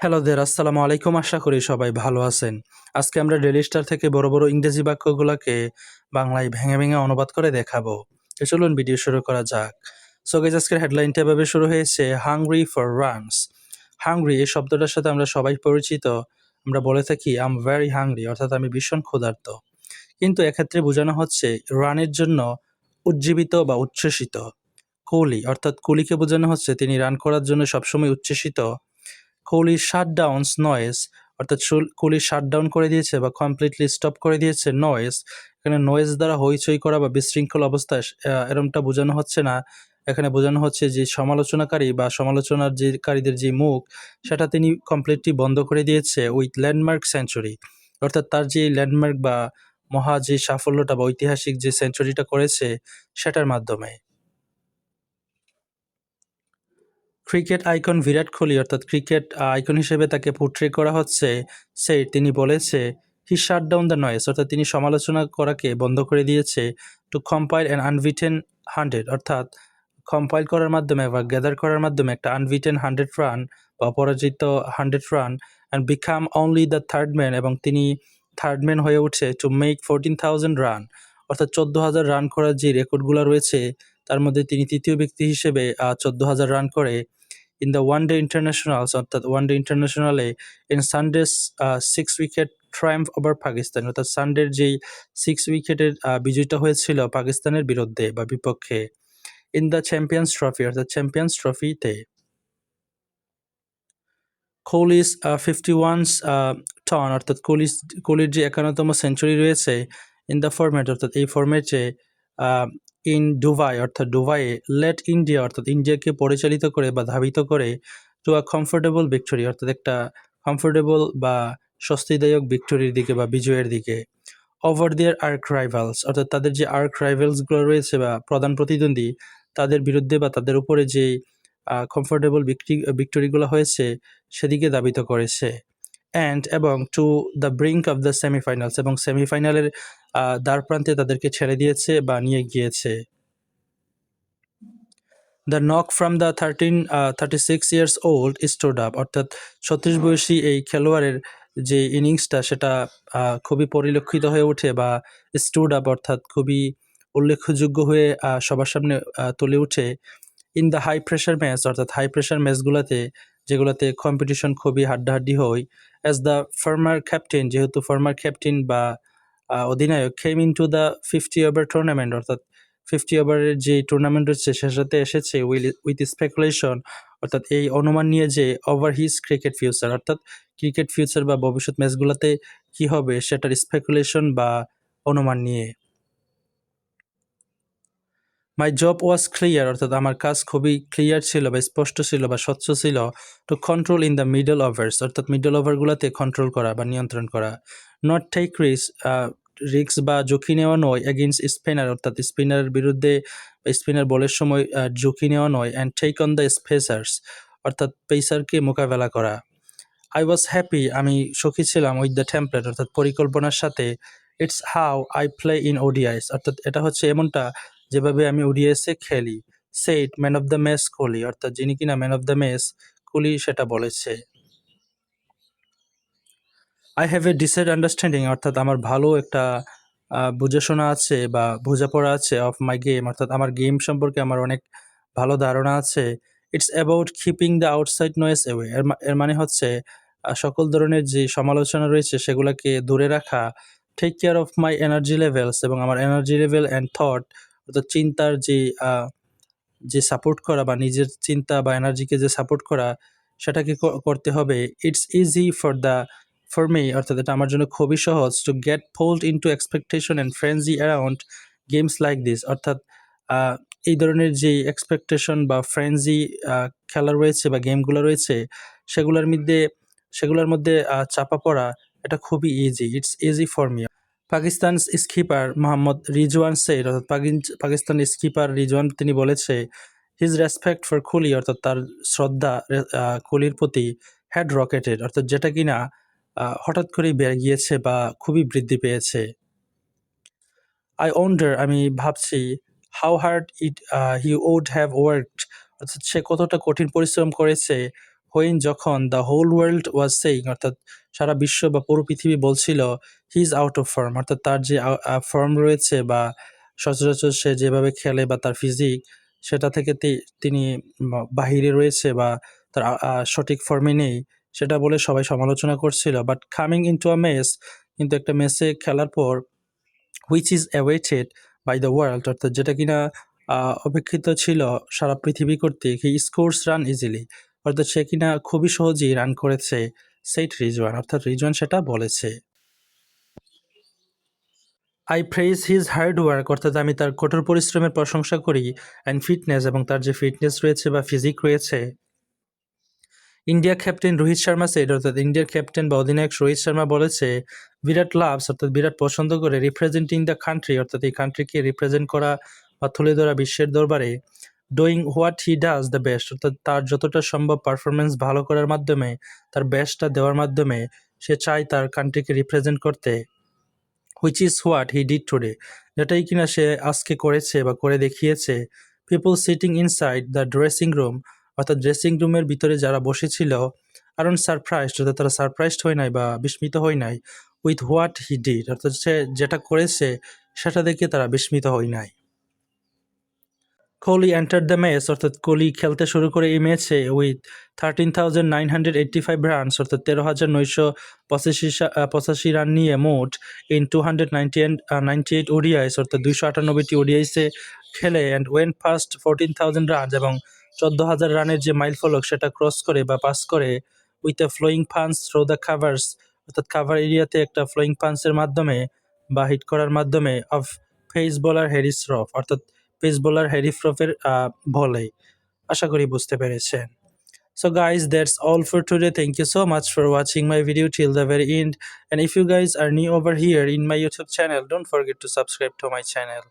Hello দের আসসালামু আলাইকুম। আশা করি সবাই ভালো আছেন। আজকে আমরা ডেলি স্টার থেকে বড় বড় ইংরেজি বাক্যগুলোকে বাংলায় ভেঙে ভেঙে অনুবাদ করে দেখাবো। তো চলুন ভিডিও শুরু করা যাক। সো গেজ আজকের হেডলাইনটা এভাবে শুরু হয়েছে হাংরি ফর রানস হাংরি এই শব্দটার সাথে আমরা সবাই পরিচিত। আমরা বলে থাকি আম ভেরি হাংরি অর্থাৎ আমি ভীষণ ক্ষুধার্ত। কিন্তু এক্ষেত্রে বোঝানো হচ্ছে রানের জন্য উজ্জীবিত বা উচ্ছ্বসিত। কোহলি অর্থাৎ কুলিকে বোঝানো হচ্ছে, তিনি রান করার জন্য সবসময় উচ্ছ্বসিত। কোহলি শাটডাউনস নয়েজ অর্থাৎ শুল- কোহলি শাটডাউন করে দিয়েছে বা কমপ্লিটলি স্টপ করে দিয়েছে নয়েজ এখানে নয়েজ দ্বারা হইচই করা বা বিশৃঙ্খল অবস্থায় এরমটা বোঝানো হচ্ছে না। এখানে বোঝানো হচ্ছে যে সমালোচনাকারী বা সমালোচনার যে, কারীদের যে মুখ, সেটা তিনি কমপ্লিটলি বন্ধ করে দিয়েছে উইথ ল্যান্ডমার্ক সেঞ্চুরি অর্থাৎ তার যে ল্যান্ডমার্ক বা মহা যে সাফল্যটা বা ঐতিহাসিক যে সেঞ্চুরিটা করেছে, সেটার মাধ্যমে। ক্রিকেট আইকন বিরাট কোহলি অর্থাৎ ক্রিকেট আইকন হিসেবে তাকে পোট্রে করা হচ্ছে সে তিনি বলেছে he shut down the noise অর্থাৎ তিনি সমালোচনা করাকে বন্ধ করে দিয়েছে to compile an unbeaten hundred অর্থাৎ কম্পাইল করার মাধ্যমে বা গ্যাদার করার মাধ্যমে একটা আনভিটেন হান্ড্রেড রান বা অপরাজিত hundred run and become only the third man এবং তিনি থার্ড ম্যান হয়ে উঠছে to make fourteen thousand run অর্থাৎ চোদ্দ হাজার রান করার যে রেকর্ডগুলো রয়েছে, তার মধ্যে তিনি তৃতীয় ব্যক্তি হিসেবে চোদ্দ হাজার রান করে। In the one day internationals অর্থাৎ one day ইন্টারন্যাশনালে in Sundays six wicket triumph over Pakistan অর্থাৎ সানডের যেই সিক্স উইকেটের বিজয়টা হয়েছিল পাকিস্তানের বিরুদ্ধে বা বিপক্ষে ইন দ্য চ্যাম্পিয়ন্স ট্রফি অর্থাৎ চ্যাম্পিয়ন্স ট্রফিতে কোহলিস ফিফটি ওয়ানস টন অর্থাৎ কোহলিস কোহলির যে একান্নতম সেঞ্চুরি রয়েছে ইন দ্য ফরম্যাট অর্থাৎ এই ফরম্যাটে ইন ডুবাই অর্থাৎ ডুবাইয়ে লেট ইন্ডিয়া, অর্থাৎ ইন্ডিয়াকে পরিচালিত করে বা ধাবিত করে টু আ কমফোর্টেবল ভিক্টোরি অর্থাৎ একটা কমফোর্টেবল বা স্বস্তিদায়ক ভিক্টোরির দিকে বা বিজয়ের দিকে। ওভার দেয়ার আর্ক রাইভালস অর্থাৎ তাদের যে আর্ক রাইভালসগুলো রয়েছে বা প্রধান প্রতিদ্বন্দ্বী, তাদের বিরুদ্ধে বা তাদের উপরে যে কমফোর্টেবল ভিক্টি ভিক্টোরিগুলো হয়েছে, সেদিকে দাবিত করেছে। অ্যান্ড এবং to the brink of the semifinals এবং সেমিফাইনালের দ্বার প্রান্তে তাদেরকে ছেড়ে দিয়েছে বা নিয়ে গিয়েছে। The knock from the thirteen thirty six years old stood up অর্থাৎ ছত্রিশ বয়সী এই খেলোয়াড়ের যে ইনিংসটা সেটা খুবই পরিলক্ষিত হয়ে ওঠে বা স্টুড আপ অর্থাৎ খুবই উল্লেখযোগ্য হয়ে সবার সামনে তুলে উঠে in the high pressure match অর্থাৎ হাই প্রেশার ম্যাচগুলোতে যেগুলোতে কম্পিটিশন খুবই হাড্ডাহাড্ডি হয় অ্যাজ দ্য ফার্মার ক্যাপ্টেন যেহেতু ফার্মার ক্যাপ্টেন বা অধিনায়ক came in to the fifty over tournament অর্থাৎ ফিফটি ওভারের যে টুর্নামেন্ট হচ্ছে সে সাথে এসেছে উইথ স্পেকুলেশন অর্থাৎ এই অনুমান নিয়ে যে ওভার হিজ ক্রিকেট ফিউচার অর্থাৎ ক্রিকেট ফিউচার বা ভবিষ্যৎ ম্যাচগুলোতে কি হবে, সেটার স্পেকুলেশন বা অনুমান নিয়ে। মাই জব ওয়াজ ক্লিয়ার অর্থাৎ আমার কাজ খুবই ক্লিয়ার ছিল বা স্পষ্ট ছিল বা স্বচ্ছ ছিল to control in the middle overs অর্থাৎ মিডল ওভারগুলোতে কন্ট্রোল করা বা নিয়ন্ত্রণ করা নট টেক রিস্ক রিক্স বা ঝুঁকি নেওয়া নয় এগেনস্ট স্পিনার অর্থাৎ স্পিনারের বিরুদ্ধে স্পিনার বলের সময় ঝুঁকি নেওয়া নয় and take on the pacers অর্থাৎ পেসারকে মোকাবেলা করা। আই ওয়াজ হ্যাপি আমি সুখী ছিলাম উইথ দ্য টেমপ্লেট অর্থাৎ পরিকল্পনার সাথে। It's how I play in ODIs অর্থাৎ এটা হচ্ছে এমনটা যেভাবে আমি ওডিআইসে খেলি। Said man of the match Kohli. অর্থাৎ যিনি কিনা man of the match Kohli সেটা বলেছে। I have a decent understanding অর্থাৎ আমার ভালো একটা বুঝাশোনা আছে বা বোঝাপড়া আছে অফ মাই গেম অর্থাৎ আমার গেম সম্পর্কে আমার অনেক ভালো ধারণা আছে। It's about keeping the outside noise away এর এর মানে হচ্ছে সকল ধরনের যে সমালোচনা রয়েছে সেগুলোকে দূরে রাখা take care of my energy levels এবং আমার এনার্জি লেভেল অ্যান্ড থট অর্থাৎ চিন্তার যে যে সাপোর্ট করা বা নিজের চিন্তা বা এনার্জিকে যে সাপোর্ট করা, সেটাকে করতে হবে। It's easy for the for me অর্থাৎ এটা আমার জন্য খুবই সহজ to get fold in to expectation and frenzy around games like this অর্থাৎ এই ধরনের যে এক্সপেকটেশন বা ফ্রেন্জি খেলা রয়েছে বা গেমগুলো রয়েছে সেগুলোর মধ্যে সেগুলোর মধ্যে চাপা পড়া এটা খুবই easy it's easy for me Pakistan skipper Mohammad Rizwan said অর্থাৎ পাকিস্তান স্কিপার রিজওয়ান তিনি বলেছে হিজ রেসপেক্ট ফর কুলি অর্থাৎ তার শ্রদ্ধা আহ, কুলির প্রতি হ্যাড রকেটেড অর্থাৎ যেটা কিনা হঠাৎ করেই বেড়ে গিয়েছে বা খুবই বৃদ্ধি পেয়েছে। আই ওন্ডার আমি ভাবছি how hard it he would have worked অর্থাৎ সে কতটা কঠিন পরিশ্রম করেছে হোয়েন যখন the whole world was saying অর্থাৎ সারা বিশ্ব বা পুরো পৃথিবী বলছিল he is out of form অর্থাৎ তার যে ফর্ম রয়েছে বা সচরাচর সে যেভাবে খেলে বা তার ফিজিক সেটা থেকে তিনি বাহিরে রয়েছে বা তার সঠিক ফর্মে নেই। সেটা বলে সবাই সমালোচনা করছিল। But coming in to a mess কিন্তু একটা মেসে খেলার পর which is awaited by the world অর্থাৎ যেটা কিনা অপেক্ষিত ছিল সারা পৃথিবী কর্তৃক হি স্কোর্স রান ইজিলি অর্থাৎ সে কিনা খুবই সহজেই রান করেছে সেইট রিজওয়ান অর্থাৎ রিজওয়ান সেটা বলেছে। I praise his hard work অর্থাৎ আমি তার কঠোর পরিশ্রমের প্রশংসা করি অ্যান্ড ফিটনেস এবং তার যে ফিটনেস রয়েছে বা ফিজিক রয়েছে India captain Rohit Sharma said অর্থাৎ ইন্ডিয়ার ক্যাপ্টেন বা অধিনায়ক রোহিত শর্মা বলেছে, বিরাট লাভস, অর্থাৎ বিরাট পছন্দ করে রিপ্রেজেন্টিং দ্য কান্ট্রি অর্থাৎ এই কান্ট্রিকে রিপ্রেজেন্ট করা বা তুলে ধরা বিশ্বের দরবারে doing what he does the best অর্থাৎ তার যতটা সম্ভব পারফরমেন্স ভালো করার মাধ্যমে, তার বেস্টটা দেওয়ার মাধ্যমে, সে চায় তার কান্ট্রিকে রিপ্রেজেন্ট করতে which is what he did today যেটাই কিনা সে আজকে করেছে বা করে দেখিয়েছে people sitting inside the dressing room অর্থাৎ ড্রেসিং রুমের ভিতরে যারা বসেছিল আরন সারপ্রাইজড অর্থাৎ তারা সারপ্রাইজড হয় নাই বা বিস্মিত হয় নাই উইথ হোয়াট হি ডিড অর্থাৎ সে যেটা করেছে, সেটা দেখে তারা বিস্মিত হয় নাই। কোহলি এন্টার দ্য ম্যাচ অর্থাৎ কোহলি খেলতে শুরু করে এই ম্যাচে with thirteen thousand nine hundred eighty five runs অর্থাৎ তেরো হাজার নয়শো পঁচাশি পঁচাশি রান নিয়ে মোট in two hundred ninety ninety eight ODIs অর্থাৎ দুইশো আটানব্বইটি ওডিআইসে খেলে and went first fourteen thousand runs এবং চোদ্দ হাজার রানের যে মাইল ফলক সেটা ক্রস করে বা পাস করে with a flowing punch through the covers অর্থাৎ কাভার এরিয়াতে একটা ফ্লোয়িং পান্সের মাধ্যমে বা হিট করার মাধ্যমে off pace bowler Haris Rauf অর্থাৎ পেস বোলার হ্যারি ফ্রফের বলে আশা করি বুঝতে পেরেছেন So guys, that's all for today. Thank you so much for watching my video till the very end. And if you guys are new over here in my YouTube channel, don't forget to subscribe to my channel.